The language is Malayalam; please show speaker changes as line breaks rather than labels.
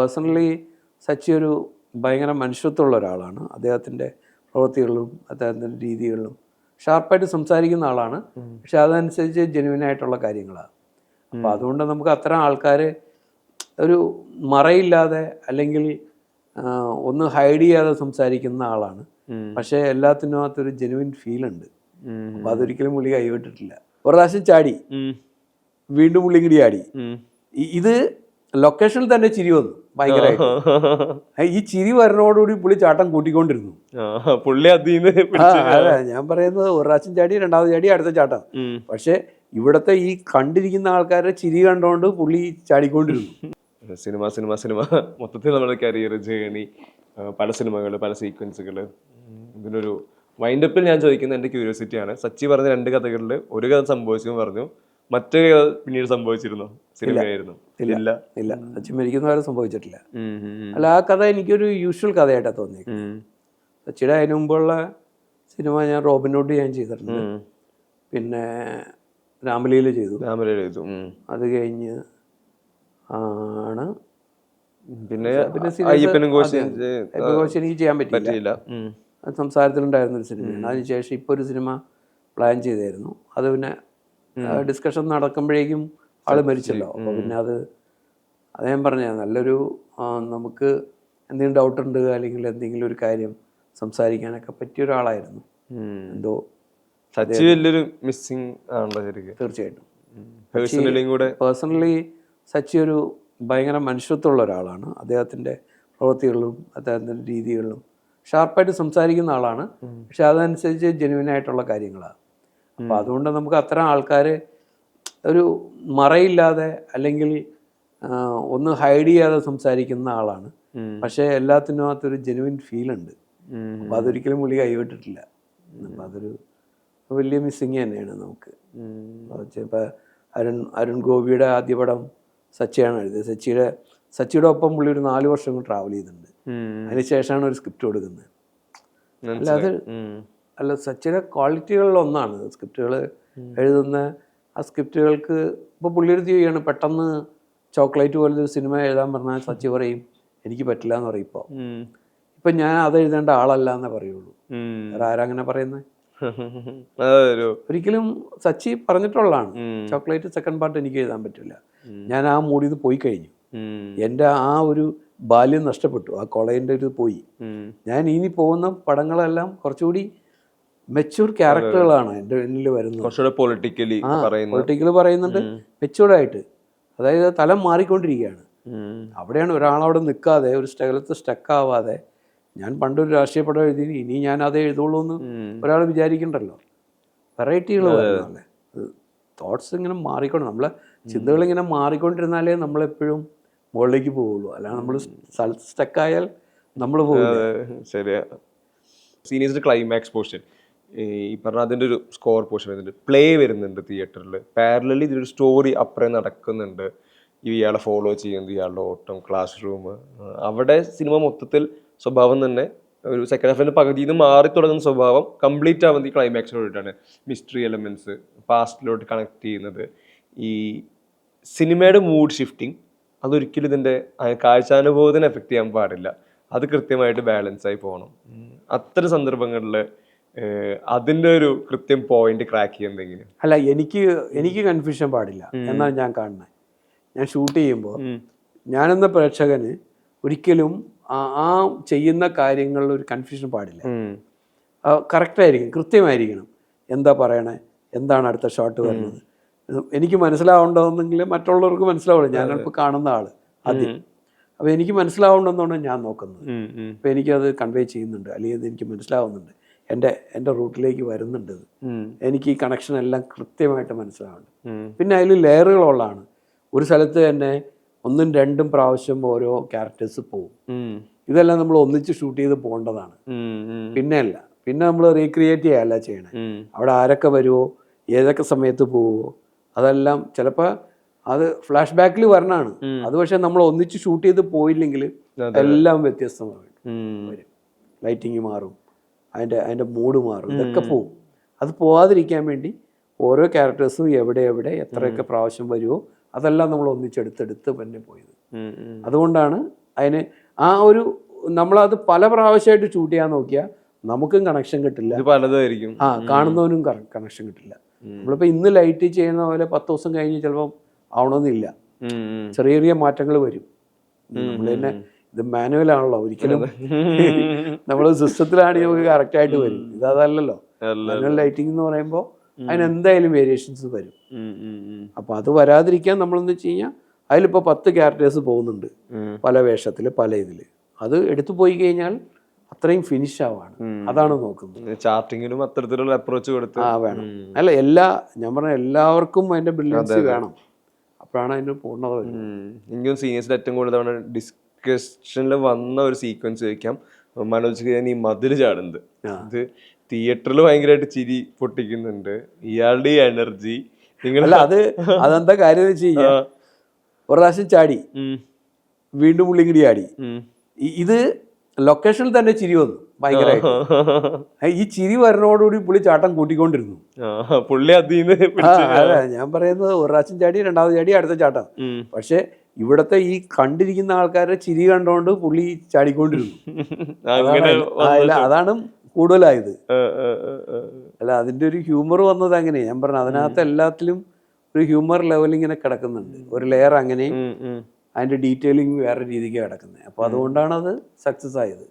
പേഴ്സണലി സച്ചി ഒരു ഭയങ്കര മനുഷ്യത്വമുള്ള ഒരാളാണ്. അദ്ദേഹത്തിന്റെ പ്രവൃത്തികളിലും അദ്ദേഹത്തിന്റെ രീതികളിലും ഷാർപ്പായിട്ട് സംസാരിക്കുന്ന ആളാണ്. പക്ഷെ അതനുസരിച്ച് ജെനുവിൻ ആയിട്ടുള്ള കാര്യങ്ങളാണ്. അപ്പോൾ അതുകൊണ്ട് നമുക്ക് അത്തരം ആൾക്കാർ ഒരു മറയില്ലാതെ അല്ലെങ്കിൽ ഒന്ന് ഹൈഡ് ചെയ്യാതെ സംസാരിക്കുന്ന ആളാണ്. പക്ഷേ എല്ലാത്തിനും അകത്തൊരു ജെനുവിൻ ഫീൽ ഉണ്ട്. അപ്പോൾ അതൊരിക്കലും പുള്ളി കൈവിട്ടിട്ടില്ല. ഒരു പ്രാവശ്യം ചാടി. വീണ്ടും പുള്ളി ഇങ്ങോട്ട് ചാടി. ഇത് ലൊക്കേഷനിൽ തന്നെ ചിരി വന്നു ഭയങ്കരമായിട്ട് ഈ ചിരി വരുന്നതോടുകൂടി പുള്ളി ചാട്ടം കൂട്ടിക്കൊണ്ടിരുന്നു.
പുള്ളി അതിന്ന്
അതെ ഞാൻ പറയുന്നത് ഒരു പ്രാവശ്യം ചാടി രണ്ടാമത് ചാടി അടുത്ത ചാട്ടം. പക്ഷെ ഇവിടത്തെ ഈ കണ്ടിരിക്കുന്ന ആൾക്കാരുടെ ചിരി കണ്ടുകൊണ്ട് പുള്ളി ചാടിക്കൊണ്ടിരുന്നു.
Cinema cinema cinema. മൊത്തത്തിൽ നമ്മുടെ കരിയർ ജേണി പല സിനിമകൾ പല സീക്വൻസുകൾ ഇതിനൊരു വൈൻഡപ്പിൽ ഞാൻ ചോദിക്കുന്ന എന്റെ ക്യൂരിയോസിറ്റിയാണ് സച്ചി പറഞ്ഞ രണ്ട് കഥകളിൽ ഒരു കഥ സംഭവിച്ചു പറഞ്ഞു. മറ്റൊരു കഥ പിന്നീട് സംഭവിച്ചിരുന്നു? സിനിമയായിരുന്നു. ഇല്ല.
ഇല്ല. സച്ചിൻ മരിക്കുന്നവരെ സംഭവിച്ചിട്ടില്ല.
ഉം, ഉം, ഉം.
അല്ല ആ കഥ എനിക്കൊരു യൂഷ്വൽ കഥയായിട്ടാണ് തോന്നിയത്.
ഉം.
സച്ചിയുടെ അതിനു മുമ്പുള്ള സിനിമ ഞാൻ റോബിനോട്ട് ഞാൻ ചെയ്തിട്ടുണ്ട്. പിന്നെ രാമലീല ചെയ്തു.
രാമലീല ചെയ്തു.
അത് കഴിഞ്ഞ് ആണ്
പിന്നെ
പിന്നെ കുറച്ച് എനിക്ക് ചെയ്യാൻ പറ്റില്ല. സംസാരത്തിലുണ്ടായിരുന്ന ഒരു സിനിമയാണ്. അതിനുശേഷം ഇപ്പോൾ ഒരു സിനിമ പ്ലാൻ ചെയ്തായിരുന്നു. അത് പിന്നെ ഡിസ്കഷൻ നടക്കുമ്പോഴേക്കും ആൾ മരിച്ചല്ലോ. അപ്പോൾ പിന്നെ അത് അത് ഞാൻ പറഞ്ഞ നല്ലൊരു നമുക്ക് എന്തെങ്കിലും ഡൗട്ട് ഉണ്ട് അല്ലെങ്കിൽ എന്തെങ്കിലും ഒരു കാര്യം സംസാരിക്കാനൊക്കെ പറ്റിയ ഒരാളായിരുന്നു. എന്തോ
സച്ചി വലിയൊരു മിസ്സിങ് ആണല്ലോ ശരിക്കും.
തീർച്ചയായിട്ടും.
പേഴ്സണലി കൂടെ.
പേഴ്സണലി സച്ചി ഒരു ഭയങ്കര മനുഷ്യത്വമുള്ള ഒരാളാണ്. അദ്ദേഹത്തിന്റെ പ്രവൃത്തികളിലും അദ്ദേഹത്തിന്റെ രീതികളിലും ഷാർപ്പായിട്ട് സംസാരിക്കുന്ന ആളാണ്. പക്ഷെ അതനുസരിച്ച് ജെനുവിനായിട്ടുള്ള കാര്യങ്ങളാണ്. അപ്പോൾ അതുകൊണ്ട് നമുക്ക് അത്തരം ആൾക്കാർ ഒരു മറയില്ലാതെ അല്ലെങ്കിൽ ഒന്ന് ഹൈഡ് ചെയ്യാതെ സംസാരിക്കുന്ന ആളാണ്. പക്ഷെ എല്ലാത്തിനും അകത്തൊരു ജെനുവിൻ ഫീൽ ഉണ്ട്. അപ്പൊ അതൊരിക്കലും പുള്ളി കൈവിട്ടിട്ടില്ല. അപ്പോൾ അതൊരു വലിയ മിസ്സിങ് തന്നെയാണ് നമുക്ക്. ഇപ്പോൾ അരുൺ അരുൺ ഗോപിയുടെ ആദ്യ പടം സച്ചിയാണ് എഴുതിയത്. സച്ചിയുടെ സച്ചിയുടെ ഒപ്പം പുള്ളി ഒരു നാല് വർഷം ട്രാവൽ ചെയ്തിട്ടുണ്ട്. അതിനുശേഷമാണ് ഒരു സ്ക്രിപ്റ്റ് കൊടുക്കുന്നത്.
അല്ല ഉം.
അല്ല സച്ചിന്റെ ക്വാളിറ്റികളിൽ ഒന്നാണ് സ്ക്രിപ്റ്റുകൾ എഴുതുന്ന. ആ സ്ക്രിപ്റ്റുകൾക്ക് ഇപ്പോൾ പുള്ളിയെടുത്ത് ചെയ്യാണ് പെട്ടെന്ന് ചോക്ലേറ്റ് പോലെ ഒരു സിനിമ എഴുതാൻ പറഞ്ഞാൽ സച്ചി പറയും എനിക്ക് പറ്റില്ല എന്ന് പറയും ഇപ്പോൾ. ഇപ്പം ഞാൻ അത് എഴുതേണ്ട ആളല്ല എന്നേ പറയുള്ളൂ. വേറെ ആരാ അങ്ങനെ പറയുന്നത് ഒരിക്കലും സച്ചി പറഞ്ഞിട്ടുള്ളതാണ്. ചോക്ലേറ്റ് സെക്കൻഡ് പാർട്ട് എനിക്ക് എഴുതാൻ പറ്റില്ല. ഞാൻ ആ മൂടി നിന്ന് പോയി കഴിഞ്ഞു. എന്റെ ആ ഒരു ബാല്യം നഷ്ടപ്പെട്ടു. ആ കോളേജിന്റെ ഒരു പോയി. ഞാൻ ഇനി പോകുന്ന പടങ്ങളെല്ലാം കുറച്ചുകൂടി മെച്യൂർ ക്യാരക്ടറുകളാണ് എന്റെ മുന്നിൽ വരുന്നത്.
കുറച്ചുകൂടെ പൊളിറ്റിക്കലി
പൊളിറ്റിക്കൽ പറയുന്നുണ്ട്. മെച്യൂർഡായിട്ട് അതായത് തലം മാറിക്കൊണ്ടിരിക്കുകയാണ്. അവിടെയാണ് ഒരാളവിടെ നിൽക്കാതെ ഒരു സ്ഥലത്ത് സ്റ്റക്കാവാതെ ഞാൻ പണ്ടൊരു രാഷ്ട്രീയ പടം എഴുതി ഇനി ഞാൻ അതേ എഴുതുള്ളൂ എന്ന് ഒരാൾ വിചാരിക്കണ്ടല്ലോ. വെറൈറ്റികൾ വരുന്നതല്ലേ തോട്ട്സ് ഇങ്ങനെ മാറിക്കൊണ്ട് നമ്മളെ ചിന്തകൾ ഇങ്ങനെ മാറിക്കൊണ്ടിരുന്നാലേ നമ്മളെപ്പോഴും മുകളിലേക്ക് പോവുള്ളൂ. അല്ലാതെ നമ്മൾ സ്ഥലത്ത് സ്റ്റക്കായാൽ നമ്മൾ
പോകും ശരിയാ. സീനിയേഴ്സ് ക്ലൈമാക്സ് പോർഷൻ ഈ പറഞ്ഞ അതിന്റെ ഒരു സ്കോർ പോർഷൻ വരുന്നുണ്ട്. പ്ലേ വരുന്നുണ്ട് തിയേറ്ററിൽ പാരലി ഇതിലൊരു സ്റ്റോറി അപ്പുറം നടക്കുന്നുണ്ട്. ഇയാളെ ഫോളോ ചെയ്യുന്നത് ഇയാളുടെ ഓട്ടം ക്ലാസ് റൂം അവിടെ സിനിമ മൊത്തത്തിൽ സ്വഭാവം തന്നെ ഒരു സെക്കൻഡ് ഹാഫിന്റെ പകുതിയിൽ നിന്ന് മാറി തുടങ്ങുന്ന സ്വഭാവം കംപ്ലീറ്റ് ആവുന്നത് ഈ ക്ലൈമാക്സിലോട്ടാണ് മിസ്റ്ററി എലമെന്റ്സ് പാസ്റ്റിലോട്ട് കണക്ട് ചെയ്യുന്നത്. ഈ സിനിമയുടെ മൂഡ് ഷിഫ്റ്റിംഗ് അതൊരിക്കലും ഇതിന്റെ കാഴ്ചാനുഭവത്തിന് എഫക്റ്റ് ചെയ്യാൻ പാടില്ല. അത് കൃത്യമായിട്ട് ബാലൻസ് ആയി പോകണം. അത്തരം സന്ദർഭങ്ങളിൽ അതിന്റെ ഒരു കൃത്യം പോയിന്റ് ക്രാക്ക് ചെയ്യുന്നെങ്കിലും
അല്ല എനിക്ക് എനിക്ക് കൺഫ്യൂഷൻ പാടില്ല. എന്നാണ് ഞാൻ കാണുന്നത് ഞാൻ ഷൂട്ട് ചെയ്യുമ്പോൾ ഞാനെന്ന പ്രേക്ഷകന് ഒരിക്കലും ആ- ചെയ്യുന്ന കാര്യങ്ങളിൽ ഒരു കൺഫ്യൂഷൻ പാടില്ല. കറക്റ്റായിരിക്കും കൃത്യമായിരിക്കണം. എന്താ പറയണേ? എന്താണ് അടുത്ത ഷോട്ട് വരുന്നത്? എനിക്ക് മനസ്സിലാവേണ്ടതെന്നെങ്കിൽ മറ്റുള്ളവർക്ക് മനസ്സിലാവുള്ളൂ. ഞാനിപ്പോൾ കാണുന്ന ആൾ ആദ്യം. അപ്പോൾ എനിക്ക് മനസ്സിലാവേണ്ടെന്നാണ് ഞാൻ നോക്കുന്നത്. അപ്പോൾ എനിക്കത് കൺവേ ചെയ്യുന്നുണ്ട്. അല്ലെങ്കിൽ എനിക്ക് മനസ്സിലാവുന്നുണ്ട്. എന്റെ എന്റെ റൂട്ടിലേക്ക് വരുന്നുണ്ട് എനിക്ക് ഈ കണക്ഷൻ എല്ലാം കൃത്യമായിട്ട് മനസ്സിലാവുന്നുണ്ട്. പിന്നെ അതിൽ ലെയറുകളുള്ളതാണ്. ഒരു സ്ഥലത്ത് തന്നെ ഒന്നും രണ്ടും പ്രാവശ്യം ഓരോ ക്യാരക്ടേഴ്സ് പോകും ഇതെല്ലാം നമ്മൾ ഒന്നിച്ച് ഷൂട്ട് ചെയ്ത് പോകേണ്ടതാണ്. പിന്നെ അല്ല പിന്നെ നമ്മൾ റീക്രിയേറ്റ് ചെയ്യല്ല ചെയ്യണേ. അവിടെ ആരൊക്കെ വരുമോ ഏതൊക്കെ സമയത്ത് പോവുമോ അതെല്ലാം ചിലപ്പോൾ അത് ഫ്ലാഷ് ബാക്കിൽ വരണാണ് അത് പക്ഷെ നമ്മൾ ഒന്നിച്ച് ഷൂട്ട് ചെയ്ത് പോയില്ലെങ്കിൽ എല്ലാം വ്യത്യസ്തമാണ് വരും. ലൈറ്റിങ് മാറും. അതിന്റെ അതിന്റെ മൂഡ് മാറും. ഇതൊക്കെ പോവും. അത് പോവാതിരിക്കാൻ വേണ്ടി ഓരോ ക്യാരക്ടേഴ്സും എവിടെ എവിടെ എത്രയൊക്കെ പ്രാവശ്യം വരുമോ അതെല്ലാം നമ്മൾ ഒന്നിച്ചെടുത്തെടുത്ത് തന്നെ പോയത്. അതുകൊണ്ടാണ് അതിന് ആ ഒരു നമ്മളത് പല പ്രാവശ്യമായിട്ട് ഷൂട്ട് ചെയ്യാൻ നോക്കിയാൽ നമുക്കും കണക്ഷൻ കിട്ടില്ല.
പലതായിരിക്കും.
ആ കാണുന്നവനും കണക്ഷൻ കിട്ടില്ല. നമ്മളിപ്പോൾ ഇന്ന് ലൈറ്റ് ചെയ്യുന്ന പോലെ പത്ത് ദിവസം കഴിഞ്ഞ് ചിലപ്പം ആവണമെന്നില്ല. ചെറിയ ചെറിയ മാറ്റങ്ങൾ വരും. നമ്മൾ തന്നെ ഇത് മാനുവൽ ആണല്ലോ ഒരിക്കലും നമ്മൾ സിസ്റ്റത്തിലാണെങ്കിൽ നമുക്ക് കറക്റ്റ് ആയിട്ട് വരും. ഇത് അതല്ലല്ലോ. മാനുവൽ ലൈറ്റിംഗ് എന്ന് പറയുമ്പോൾ അതിന് എന്തായാലും വേരിയേഷൻസ് വരും. അപ്പോൾ അത് വരാതിരിക്കാൻ നമ്മളെന്ന് വെച്ച് കഴിഞ്ഞാൽ അതിലിപ്പോൾ പത്ത് ക്യാരക്ടേഴ്സ് പോകുന്നുണ്ട്. പല വേഷത്തിൽ പല ഇതിൽ അത് എടുത്തു പോയി കഴിഞ്ഞാൽ അത്രയും ഫിനിഷ് ആവാണ്. അതാണ് നോക്കുന്നത്.
ചാർട്ടിങ്ങിനും അത്തരത്തിലുള്ള അപ്രോച്ച് കൊടുത്ത്.
ആ വേണം. അല്ല എല്ലാ ഞാൻ പറഞ്ഞ എല്ലാവർക്കും അതിന്റെ ബ്രില്യൻസ് വേണം. അപ്പോഴാണ് അതിന്
പൂർണത. എനിക്കും സീനിയേഴ്സിൽ ഏറ്റവും കൂടുതൽ ഡിസ്കഷനിൽ വന്ന ഒരു സീക്വൻസ് ചോദിക്കാം മനോജ് ഞാൻ ഈ മതിൽ ചാടുന്നത്. ഇത് തിയേറ്ററിൽ ഭയങ്കരമായിട്ട് ചിരി പൊട്ടിക്കുന്നുണ്ട്. ഇയാളുടെ ഈ എനർജി നിങ്ങൾ
അല്ല അത് അതെന്താ കാര്യം വെച്ച് കഴിഞ്ഞാൽ ഒരു പ്രാവശ്യം ചാടി. വീണ്ടും പുള്ളി ഇങ്ങോട്ട് ചാടി. ഇത് ലൊക്കേഷനിൽ തന്നെ ചിരി വന്നു ഭയങ്കരമായിട്ട്. ഈ ചിരി വരണോടുകൂടി പുള്ളി ചാട്ടം കൂട്ടിക്കൊണ്ടിരുന്നു.
പുള്ളി
അതെ ഞാൻ പറയുന്നത് ഒരു പ്രാവശ്യം ചാടി രണ്ടാമത് ചാടി അടുത്ത ചാട്ടം. പക്ഷെ ഇവിടത്തെ ഈ കണ്ടിരിക്കുന്ന ആൾക്കാരുടെ ചിരി കണ്ടുകൊണ്ട് പുള്ളി ചാടിക്കൊണ്ടിരുന്നു.
അങ്ങനെ
അതാണ് കൂടുതലായത്. അല്ല അതിന്റെ ഒരു ഹ്യൂമർ വന്നത് അങ്ങനെ ഞാൻ പറഞ്ഞു അതിനകത്ത് എല്ലാത്തിലും ഒരു ഹ്യൂമർ ലെവൽ ഇങ്ങനെ കിടക്കുന്നുണ്ട്. ഒരു ലെയർ അങ്ങനെയും അതിന്റെ ഡീറ്റെയിലിംഗ് വേറെ രീതിക്ക് കിടക്കുന്നത് അപ്പോൾ അതുകൊണ്ടാണ് അത് സക്സസ് ആയത്.